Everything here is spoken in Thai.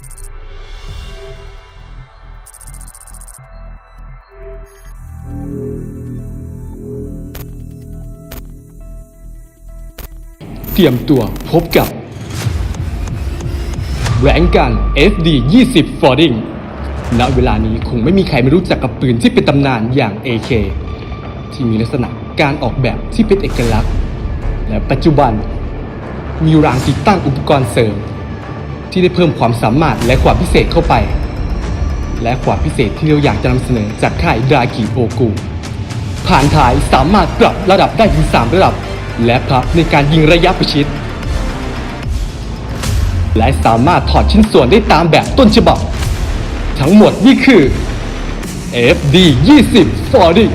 เตรียมตัวพบกับแหวงการ FD 20 f o r d i n g ณเวลานี้คงไม่มีใครไม่รู้จักกับปืนที่เป็นตำนานอย่าง AK ที่มีลักษณะการออกแบบที่เป็นเอกลักษณ์ และปัจจุบัน มีรางติดตั้งอุปกรณ์เสริม ที่ได้เพิ่มความสามารถและความพิเศษเข้าไป และความพิเศษที่เราอยากจะนำเสนอจากค่ายดรากิโอกูผ่านถ่ายสามารถปรับระดับได้ถึง 3 ระดับ และพับในการยิงระยะประชิด และสามารถถอดชิ้นส่วนได้ตามแบบต้นฉบับ ทั้งหมดนี่คือ FD 20 Fording